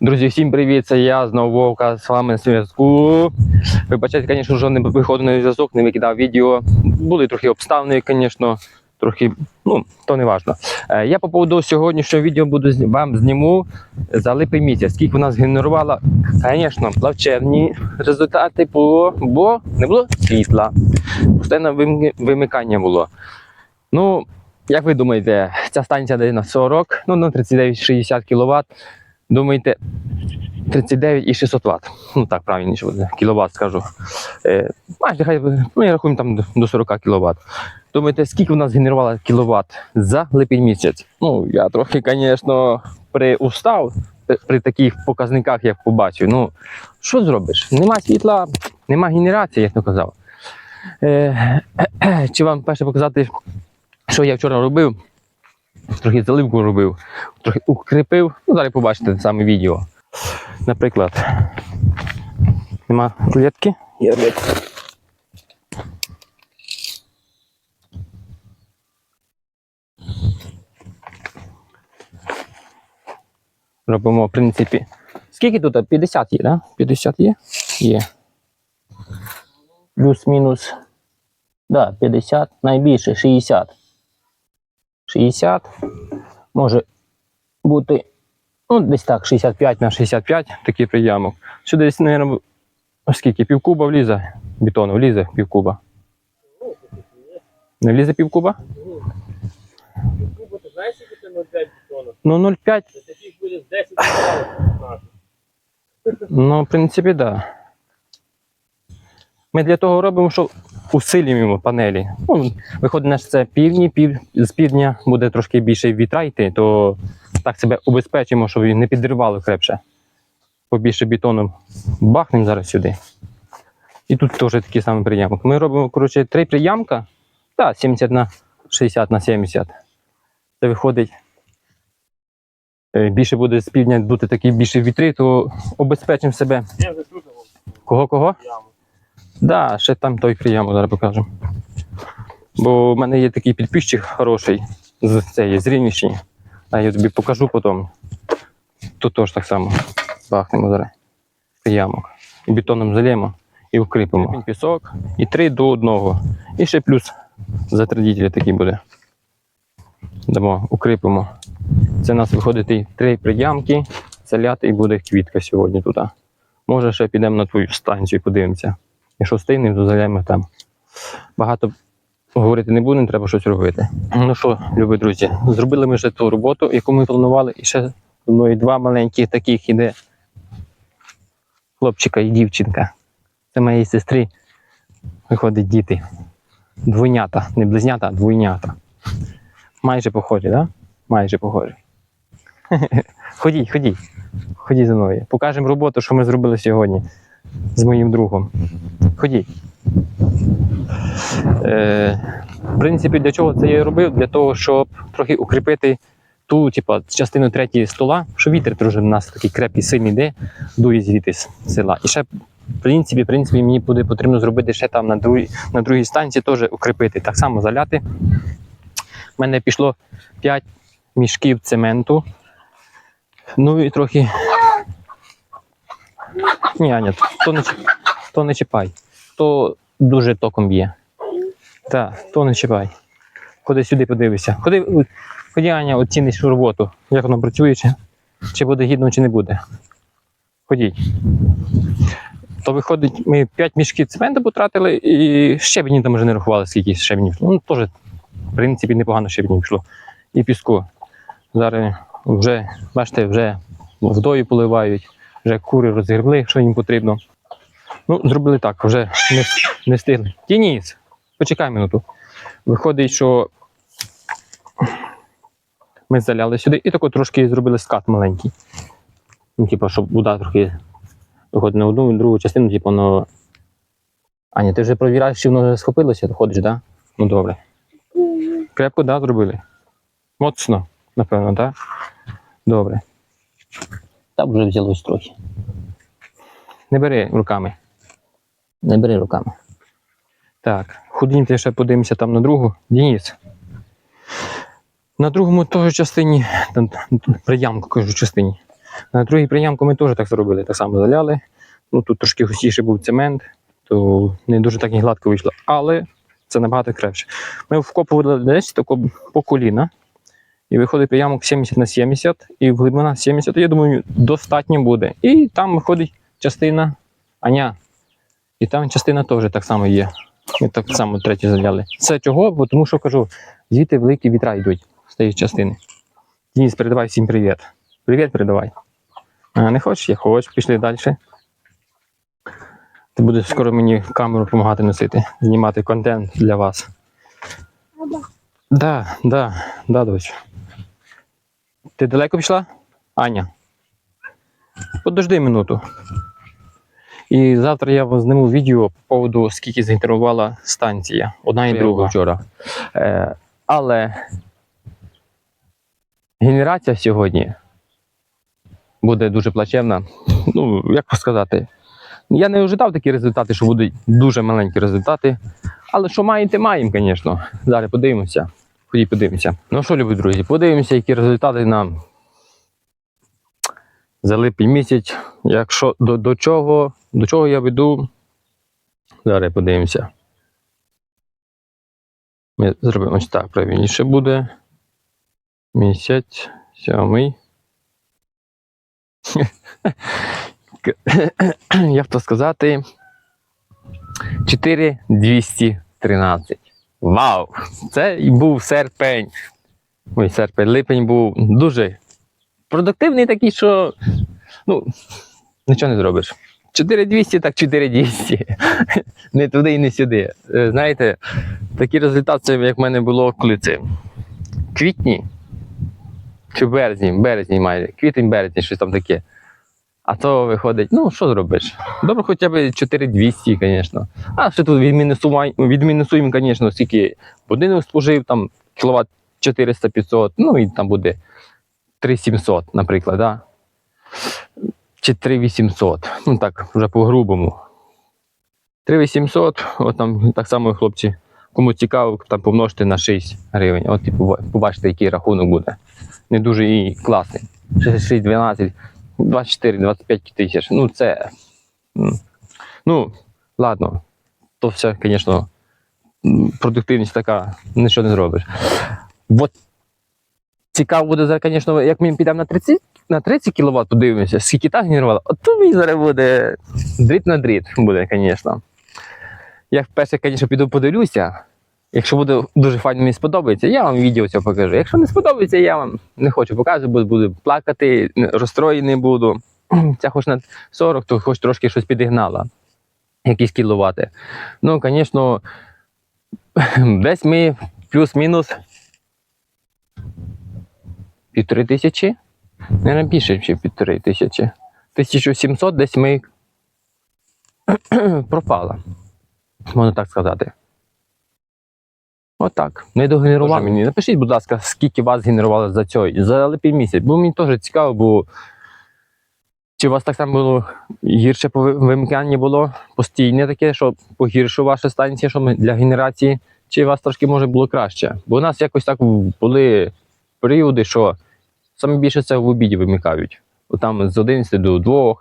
Друзі, всім привіт! Це я знову Вовка з вами на зв'язку. Вибачайте, звісно, що не виходив на зв'язок, не викидав відео. Були трохи обставини, звісно, трохи, ну, то не важливо. Е, Я по поводу сьогоднішнього відео буду вам зніму за липий місяць. Скільки у нас генерувало, звісно, плавчевні результати було, бо не було світла. Постійно вимикання було. Ну, як ви думаєте, ця станція дає на 40, ну, на 39-60 кВт. Думаєте, 39 і 600 Вт. Ну так правильніше буде, кіловат скажу. Е, майже хай ми рахуємо там до- до 40 кВт. Думаєте, скільки у нас генерувало кіловат за липень місяць? Ну, я трохи, звісно, приустав при- при таких показниках, як побачив. Ну, що зробиш? Нема світла, нема генерації, як то казав. Е, чи вам перше показати, що я вчора робив? Трохи заливку робив, трохи укріпив. Ну, далі побачите саме відео. Наприклад, нема рулетки? Є рулетка. Робимо, в принципі. Скільки тут? 50 є, да? 50 є? Є. Плюс-мінус. Да, 50, найбільше 60. 60. Може бути Ну, десь так, 65 на 65, такий приямок. Сюди десь, мабуть, скільки? Півкуба влізе, бетону влізе півкуба. Не влізе півкуба? Кубу, ти знаєш, скільки це 0,5 бетону? Ну, 0,5. Таких буде 10 балів. Ну, в принципі, так. Да. Ми для того робимо, що усилюємо панелі. Ну, виходить, наш це півдні, пів, з півдня буде трошки більше вітра йти, то так себе убезпечимо, щоб не підривало крепше. Побільше бетону бахнемо зараз сюди. І тут теж такий самий приямок. Ми робимо, коротше, три приямка. Так, 70 на 60 на 70. Це виходить. е, Більше буде з півдня бути такі більше вітри, то обезпечимо себе. Я Да, ще там той приямок зараз покажу. Бо в мене є такий підписчик хороший з цієї з Рівненщини. А я тобі покажу потім. Тут теж так само. Бахнемо зараз. Приямок. І бетоном залємо і укріпимо. Пісок і три до одного. І ще плюс затрадітель такий буде. Дамо, укріпимо. Це у нас виходить і три приямки, заляти і буде квітка сьогодні тут. Може, ще підемо на твою станцію і подивимося. Якщо встигнемо, то заляємо там. Багато говорити не будемо, треба щось робити. Ну що, любі друзі, зробили ми вже ту роботу, яку ми планували, і ще мною два маленьких таких іде хлопчика і дівчинка. Це моєї сестри. Виходить діти. Двойнята, не близнята, а двойнята. Майже похожі? Да? Майже похожі. Ходіть, ходіть. Ходіть за мною. Покажемо роботу, що ми зробили сьогодні з моїм другом. Ходіть. Е, в принципі, для чого це я робив? Для того, щоб трохи укріпити ту, типа, частину третьої стола, що вітер дуже в нас такий крепкий, сильний йде, дує звідти з села. І ще, в принципі, в принципі, мені буде потрібно зробити ще там на другій, на другій станції теж укріпити, так само заляти. У мене пішло 5 мішків цементу. Ну і трохи. Ні, Аня, то не, чіп- то не чіпай. То дуже током б'є. Так, то не чіпай. Ходи сюди, подивися. Ходи, ходи, Аня, оціниш роботу. Як воно працює, чи, чи буде гідно, чи не буде. Ходіть. То виходить, ми 5 мішків цементу потратили і щебені там вже не рахували, скільки щебенів. Ну, теж, в принципі, непогано щебенів пішло. І піску. Зараз вже, бачите, вже водою поливають, вже кури розгребли, що їм потрібно. Ну, зробили так, вже не, не встигли. Тініс, почекай минуту. Виходить, що ми заляли сюди і тако трошки зробили скат маленький. Ну, типу, щоб вода трохи виходить на одну і другу частину, типу, ну. Аня, ти вже провіраєш, чи воно схопилося, ходиш, так? Да? Ну добре. Крепко, так, да, зробили. Моцно, напевно, так? Добре. Так вже взялось трохи. Не бери руками. Не бери руками. Так, ходімте ще подивимося там на другу. Денис. На другому теж частині, там, приямку кажу частині. На другий прийомку ми теж так зробили, так само заляли. Ну, тут трошки густіше був цемент, то не дуже так і гладко вийшло. Але це набагато краще. Ми вкопували десь тако по коліна. І виходить прийомок 70 на 70, і глибина 70, я думаю, достатньо буде. І там виходить частина Аня. І там частина теж так само є. Ми так само третю заляли. Це чого? Бо тому що кажу, звідти великі вітра йдуть з тієї частини. Денис, передавай всім привіт. Привіт передавай. А, не хочеш? Я хочу, пішли далі. Ти будеш скоро мені камеру допомагати носити, знімати контент для вас. Да, да, да, дочь. Ти далеко пішла? Аня. Подожди минуту. І завтра я вам зніму відео по поводу, скільки згенерувала станція. Одна і друга вчора. Е, але генерація сьогодні буде дуже плачевна. Ну, як сказати, я не ожидав такі результати, що будуть дуже маленькі результати. Але що маєте, маємо, звісно. Зараз подивимося. Ходіть, подивимося. Ну що, любі друзі, подивимося, які результати нам за липень місяць. Якщо до, до чого, до чого я веду, зараз подивимося. Ми зробимо ось так, правильніше буде. Місяць, сьомий. Як то сказати? 4213. Вау! Це і був серпень. Ой, серпень, липень був дуже продуктивний такий, що ну, нічого не зробиш. 4200, так 4200. Не туди і не сюди. Е, Знаєте, такий результат, це як в мене було, коли це квітні чи березні, березні майже, квітень, березні, щось там таке. А то виходить, ну що зробиш? Добре, хоча б 4200, звісно. А ще тут відмінусуємо, звісно, скільки будинок спожив, там кіловат 400-500, ну і там буде 3700, наприклад, да? чи 3800. Ну так, вже по-грубому. 3800, от там так само, хлопці, кому цікаво, там помножте на 6 гривень. От і побачите, який рахунок буде. Не дуже і класний. 6, 12, 24-25 тисяч. Ну, це. Ну, ладно. То все, звісно, продуктивність така, нічого не зробиш. От цікаво буде звісно, як ми підемо на 30, на 30 кВт, подивимося, скільки та генерувала. От то мені зараз буде дріт на дріт буде, звісно. Я вперше, звісно, піду подивлюся. Якщо буде дуже файно мені сподобається, я вам відео це покажу. Якщо не сподобається, я вам не хочу показувати, бо буду плакати, розстроєний буду. Ця хоч на 40, то хоч трошки щось підігнала. Якісь кіловати. Ну, звісно, десь ми плюс-мінус півтори тисячі. Не більше, ніж півтори тисячі. 1700 десь ми пропала. Можна так сказати. Отак. Не догенерував мені. Напишіть, будь ласка, скільки вас генерували за цей, за липень місяць. Бо мені теж цікаво, бо чи у вас так само було гірше по ви- вимиканні було постійне таке, що погірше ваша станція, що ми для генерації, чи у вас трошки може було краще? Бо у нас якось так були періоди, що саме більше це в обіді вимикають. От Там з 11 до 2,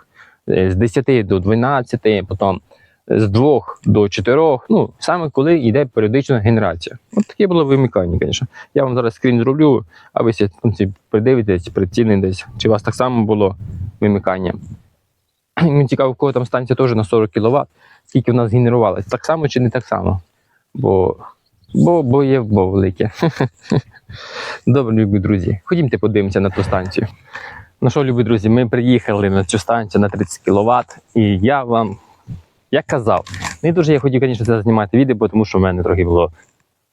е, з 10 до 12, потім з 2 до 4. Ну, саме коли йде періодична генерація. От таке було вимикання, звісно. Я вам зараз скрін зроблю, а ви придивитесь, приціни десь, чи у вас так само було вимикання. Мені цікаво, в кого там станція теж на 40 кВт, скільки в нас генерувалось. Так само чи не так само? Бо, бо, бо є бо велике. Добре, любі друзі. Ходімте подивимося на ту станцію. Ну що, любі друзі, ми приїхали на цю станцію на 30 кВт, і я вам, як казав, не дуже я хотів, звісно, це знімати відео, тому що в мене трохи було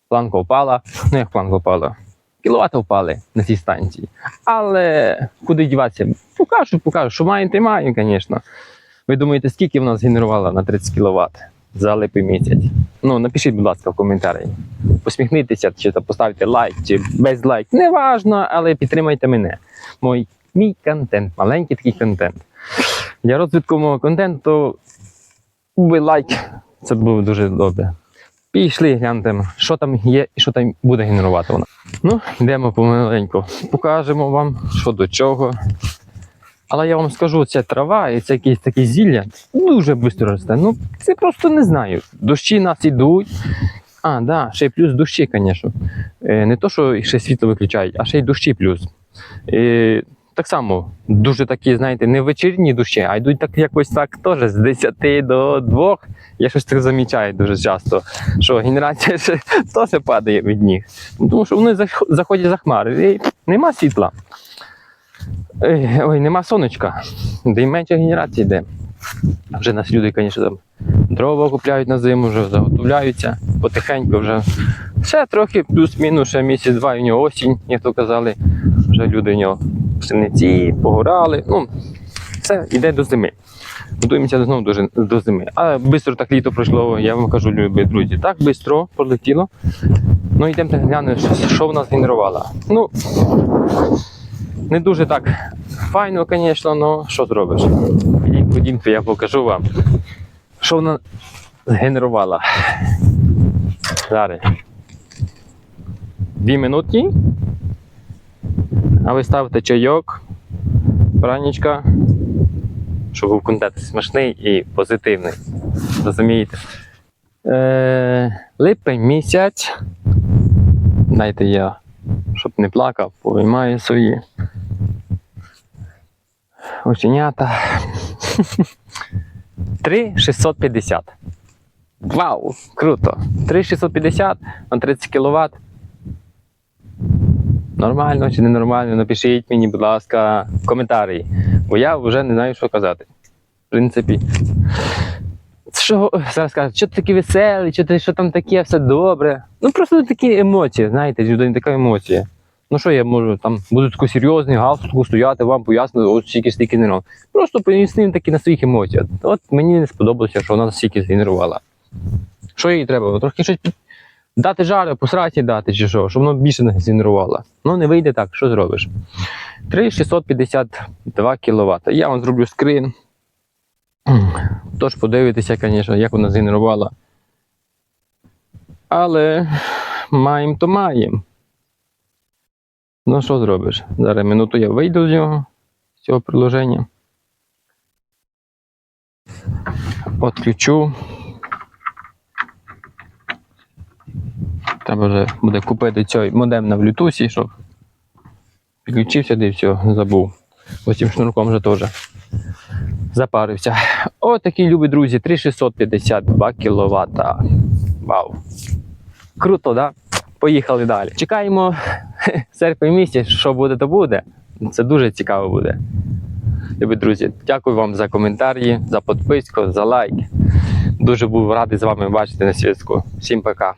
планка впала. Ну, як планка впала? Кіловати впали на цій станції. Але куди діватися? Покажу, покажу, що маємо, звісно. Ви думаєте, скільки в нас генерувало на 30 кВт за липий місяць? Ну, напишіть, будь ласка, в коментарі. Посміхнітеся, чи поставте лайк, чи без лайк. Не важно, але підтримайте мене. Мой, мій контент, маленький такий контент. Для розвитку мого контенту ви лайк. Це було дуже добре. Пішли, гляньте, що там є і що там буде генерувати вона. Ну, йдемо помаленьку. Покажемо вам, що до чого. Але я вам скажу, ця трава і це якісь такі зілля дуже швидко росте. Ну, це просто не знаю. Дощі нас ідуть. А, да, ще й плюс дощі, звісно. Е, не то, що ще світло виключають, а ще й дощі плюс. Так само, дуже такі, знаєте, не вечірні дощі, а йдуть так якось так теж з 10 до 2. Я щось так замічаю дуже часто, що генерація ще теж падає від них. Ну, Тому що вони заходять за хмари і нема світла. Ой, нема сонечка, де й менше генерації йде. Вже нас люди, звісно, дрова купляють на зиму, вже заготовляються потихеньку вже. Ще трохи, плюс-мінус, ще місяць-два, в нього осінь, як то казали. Вже люди в нього пшениці, погорали. Ну, все йде до зими. Готуємося знову до, до зими. А швидко так літо пройшло, я вам кажу, любі друзі, так швидко пролетіло. Ну йдемо глянемо, що, в нас генерувало. Ну, не дуже так файно, звісно, але що зробиш? Ідіть, ходімте, я покажу вам, що вона згенерувала. Зараз. Дві минутки. А ви ставите чайок, пранічка, щоб був контент смачний і позитивний. Розумієте? Е, липень місяць. Дайте я, щоб не плакав, повиймаю свої оченята. 3650. Вау! Круто! 3650 на 30 кВт. Нормально чи ненормально? Напишіть мені, будь ласка, в коментарі, бо я вже не знаю, що казати. В принципі. Що зараз кажуть, що ти такий веселий, що ти що там таке, все добре. Ну просто такі емоції, знаєте, людина така емоція. Ну що я можу, там буду таку серйозний галстуку стояти, вам пояснити, от стільки стільки генерував. Просто пояснив такі на своїх емоціях. От мені не сподобалося, що вона стільки згенерувала. Що їй треба? Трохи щось дати жару, посраті дати, чи що, щоб воно більше не згенерувало. Ну не вийде так, що зробиш? 3652 кВт. Я вам зроблю скрин. Тож подивитися, звісно, як вона згенерувала. Але маємо то маємо. Ну, що зробиш? Зараз минуту я вийду з нього, з цього приложення. Отключу. Треба вже буде купити цей модем на Bluetooth, щоб підключився, де все, забув. Ось цим шнурком вже теж запарився. О, такі любі друзі, 3652 кВт. Вау. Круто, да? Поїхали далі. Чекаємо серпень місяць, що буде, то буде. Це дуже цікаво буде. Любі друзі, дякую вам за коментарі, за підписку, за лайк. Дуже був радий з вами бачити на зв'язку. Всім пока.